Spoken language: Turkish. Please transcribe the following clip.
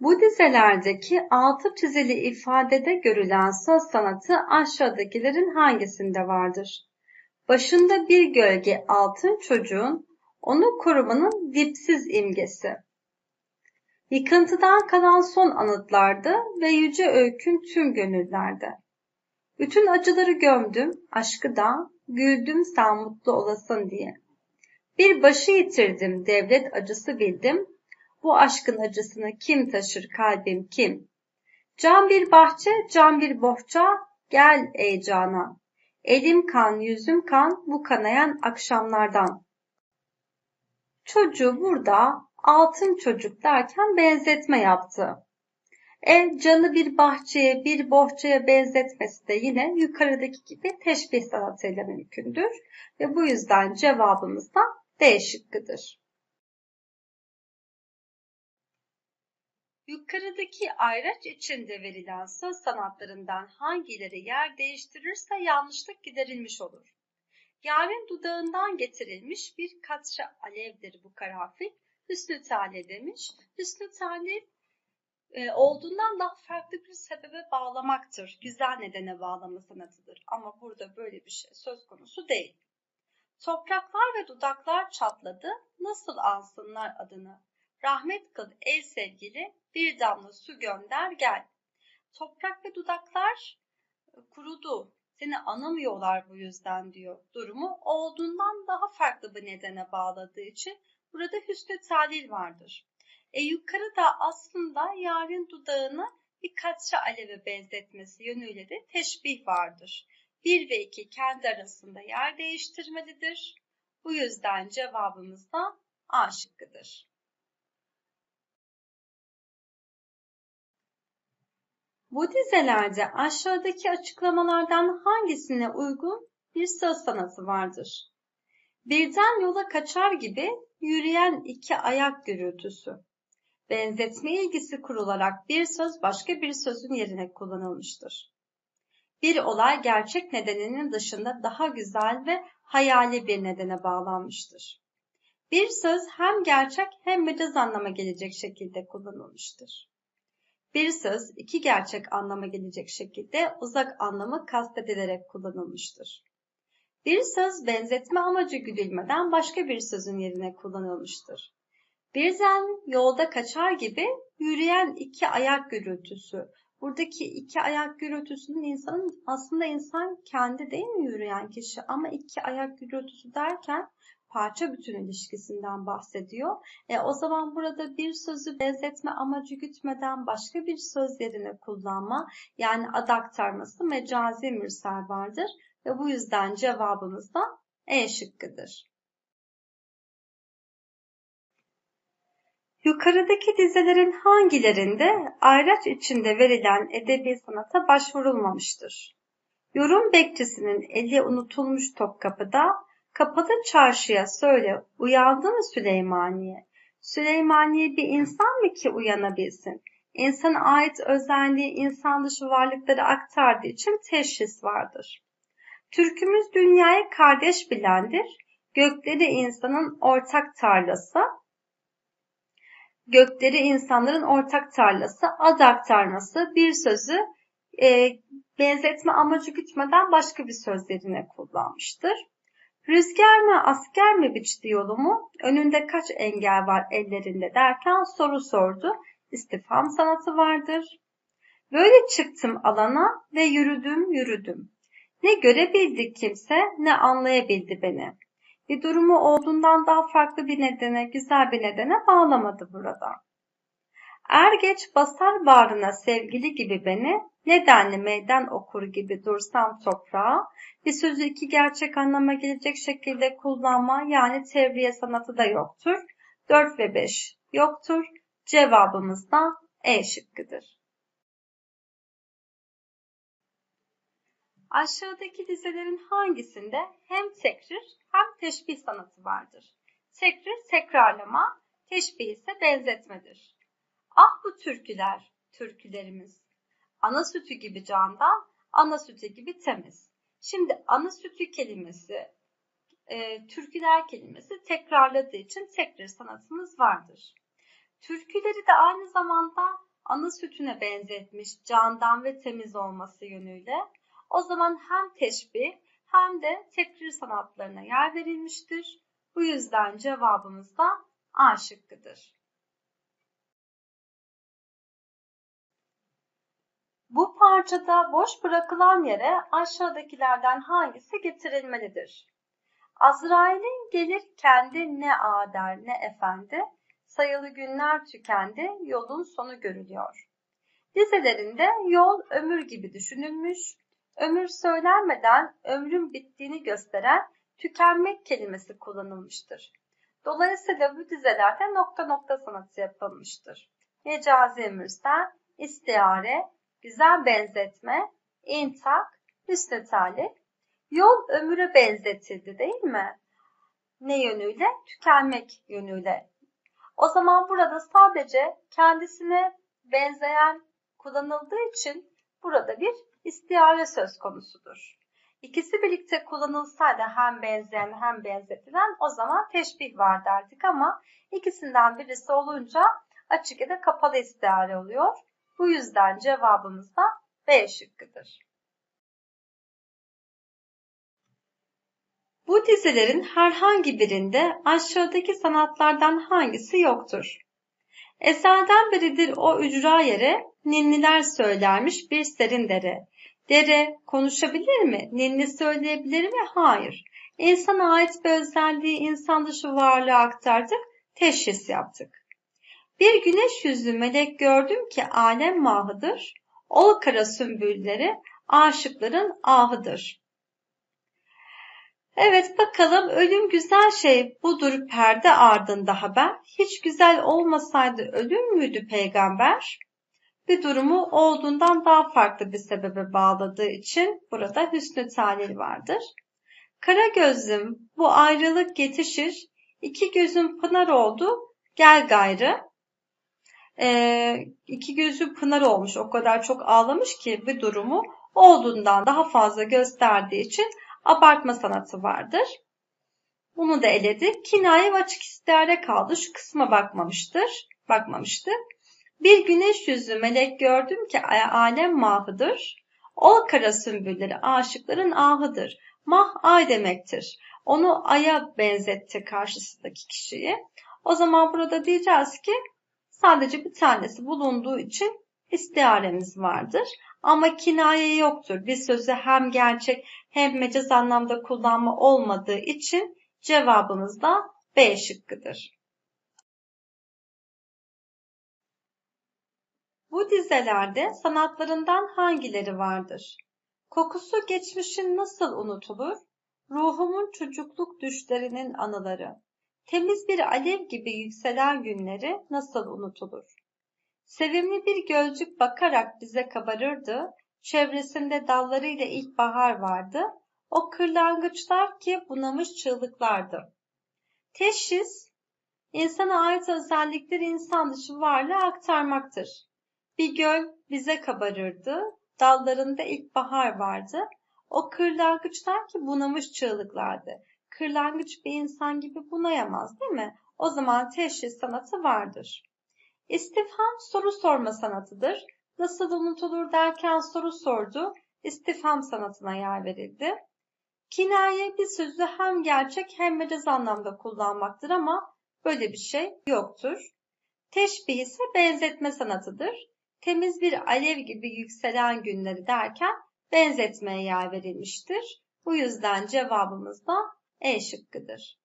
Bu dizelerdeki altı çizili ifadede görülen söz sanatı aşağıdakilerin hangisinde vardır? Başında bir gölge altın çocuğun, onu korumanın dipsiz imgesi. Yıkıntıdan kalan son anıtlardı ve yüce öyküm tüm gönüllerde. Bütün acıları gömdüm, aşkı da, güldüm sen mutlu olasın diye. Bir başı yitirdim, devlet acısı bildim, bu aşkın acısını kim taşır kalbim kim? Can bir bahçe, can bir bohça, gel ey canan. Elim kan, yüzüm kan, bu kanayan akşamlardan. Çocuğu burada altın çocuk derken benzetme yaptı. E canı bir bahçeye, bir bohçaya benzetmesi de yine yukarıdaki gibi teşbih sanatıyla mümkündür. Ve bu yüzden cevabımız da D şıkkıdır. Yukarıdaki ayraç içinde verilen söz sanatlarından hangileri yer değiştirirse yanlışlık giderilmiş olur. Yarın dudağından getirilmiş bir katra alevdir bu karanfil. Hüsnü Tale demiş. Hüsnü Tale e, olduğundan daha farklı bir sebebe bağlamaktır. Güzel nedene bağlama sanatıdır. Ama burada böyle bir şey söz konusu değil. Topraklar ve dudaklar çatladı, nasıl ansınlar adını? Rahmet kıl ey sevgili, bir damla su gönder gel. Toprak ve dudaklar e, kurudu, seni anamıyorlar bu yüzden diyor. Durumu olduğundan daha farklı bir nedene bağladığı için burada hüsnü talil vardır. E yukarıda aslında yarın dudağını bir katra aleve benzetmesi yönüyle de teşbih vardır. 1 ve 2 kendi arasında yer değiştirmelidir. Bu yüzden cevabımız da A şıkkıdır. Bu dizelerde aşağıdaki açıklamalardan hangisine uygun bir söz sanatı vardır? Birden yola kaçar gibi yürüyen iki ayak gürültüsü. Benzetme ilgisi kurularak bir söz başka bir sözün yerine kullanılmıştır. Bir olay gerçek nedeninin dışında daha güzel ve hayali bir nedene bağlanmıştır. Bir söz hem gerçek hem mecaz anlama gelecek şekilde kullanılmıştır. Bir söz iki gerçek anlama gelecek şekilde uzak anlamı kastedilerek kullanılmıştır. Bir söz benzetme amacı güdülmeden başka bir sözün yerine kullanılmıştır. Birden yolda kaçar gibi yürüyen iki ayak gürültüsü. Buradaki iki ayak gürültüsünün insanın aslında insan kendi değil mi yürüyen kişi ama iki ayak gürültüsü derken parça bütün ilişkisinden bahsediyor. E, o zaman burada bir sözü benzetme amacı gütmeden başka bir söz yerine kullanma yani ad aktarması mecazi mürsel vardır ve bu yüzden cevabımız da E şıkkıdır. Yukarıdaki dizelerin hangilerinde ayraç içinde verilen edebi sanata başvurulmamıştır? Yorum bekçisinin eli unutulmuş Topkapı'da Kapalı çarşıya söyle, uyandı mı Süleymaniye? Süleymaniye bir insan mı ki uyanabilsin? İnsana ait özelliği insan dışı varlıkları aktardığı için teşhis vardır. Türkümüz dünyayı kardeş bilendir. Gökleri insanın ortak tarlası. Gökleri insanların ortak tarlası, ad aktarması bir sözü e, benzetme amacı gütmeden başka bir söz yerine kullanmıştır. Rüzgar mı asker mi biçti yolumu? Önünde kaç engel var ellerinde derken soru sordu. İstifam sanatı vardır. Böyle çıktım alana ve yürüdüm yürüdüm. Ne görebildi kimse ne anlayabildi beni. Bir durumu olduğundan daha farklı bir nedene, güzel bir nedene bağlamadı burada. Er geç basar bağrına sevgili gibi beni, nedenli meydan okur gibi dursam toprağa, bir sözü iki gerçek anlama gelecek şekilde kullanma yani tevriye sanatı da yoktur. 4 ve 5 yoktur. Cevabımız da E şıkkıdır. Aşağıdaki dizelerin hangisinde hem tekrir hem teşbih sanatı vardır? Tekrir tekrarlama, teşbih ise benzetmedir. Bu türküler, türkülerimiz. Ana sütü gibi candan, ana sütü gibi temiz. Şimdi ana sütü kelimesi, e, türküler kelimesi tekrarladığı için tekrar sanatımız vardır. Türküleri de aynı zamanda ana sütüne benzetmiş candan ve temiz olması yönüyle. O zaman hem teşbih hem de tekrir sanatlarına yer verilmiştir. Bu yüzden cevabımız da A şıkkıdır. Bu parçada boş bırakılan yere aşağıdakilerden hangisi getirilmelidir? Azrail'in gelir kendi ne a der ne efendi, sayılı günler tükendi, yolun sonu görülüyor. Dizelerinde yol ömür gibi düşünülmüş, ömür söylenmeden ömrün bittiğini gösteren tükenmek kelimesi kullanılmıştır. Dolayısıyla bu dizelerde nokta nokta sanatı yapılmıştır. Mecazi mürsel, istiare, güzel benzetme, intak, hüsnü talip, yol ömüre benzetildi değil mi? Ne yönüyle? Tükenmek yönüyle. O zaman burada sadece kendisine benzeyen kullanıldığı için burada bir istiare söz konusudur. İkisi birlikte kullanılsaydı hem benzeyen hem benzetilen o zaman teşbih var derdik ama ikisinden birisi olunca açık ya da kapalı istiare oluyor. Bu yüzden cevabımız da B şıkkıdır. Bu dizelerin herhangi birinde aşağıdaki sanatlardan hangisi yoktur? Ezelden beridir o ücra yere ninniler söylermiş bir serin dere. Dere konuşabilir mi? Ninni söyleyebilir mi? Hayır. İnsana ait bir özelliği insan dışı varlığa aktardık, teşhis yaptık. Bir güneş yüzlü melek gördüm ki alem mahıdır. Ol kara sümbülleri aşıkların ahıdır. Evet bakalım ölüm güzel şey budur perde ardında haber. Hiç güzel olmasaydı ölüm müydü peygamber? Bir durumu olduğundan daha farklı bir sebebe bağladığı için burada hüsnü talil vardır. Kara gözlüm bu ayrılık yetişir. İki gözüm pınar oldu gel gayrı. Ee, iki gözü pınar olmuş o kadar çok ağlamış ki bir durumu olduğundan daha fazla gösterdiği için abartma sanatı vardır. Bunu da eledik. Kinaye açık istihare kaldı. Şu kısma bakmamıştır. Bakmamıştı. Bir güneş yüzü melek gördüm ki alem mahıdır. Ol kara sümbülleri aşıkların ahıdır. Mah ay demektir. Onu aya benzetti karşısındaki kişiyi. O zaman burada diyeceğiz ki sadece bir tanesi bulunduğu için istiaremiz vardır. Ama kinaye yoktur. Bir sözü hem gerçek hem mecaz anlamda kullanma olmadığı için cevabımız da B şıkkıdır. Bu dizelerde sanatlarından hangileri vardır? Kokusu geçmişin nasıl unutulur? Ruhumun çocukluk düşlerinin anıları. Temiz bir alev gibi yükselen günleri nasıl unutulur? Sevimli bir gölcük bakarak bize kabarırdı. Çevresinde dallarıyla ilkbahar vardı. O kırlangıçlar ki bunamış çığlıklardı. Teşhis, insana ait özellikleri insan dışı varlığa aktarmaktır. Bir göl bize kabarırdı. Dallarında ilkbahar vardı. O kırlangıçlar ki bunamış çığlıklardı. Kırlangıç bir insan gibi bunayamaz değil mi? O zaman teşhis sanatı vardır. İstifham soru sorma sanatıdır. Nasıl unutulur derken soru sordu. İstifham sanatına yer verildi. Kinaye bir sözü hem gerçek hem mecaz anlamda kullanmaktır ama böyle bir şey yoktur. Teşbih ise benzetme sanatıdır. Temiz bir alev gibi yükselen günleri derken benzetmeye yer verilmiştir. Bu yüzden cevabımız da E şıkkıdır.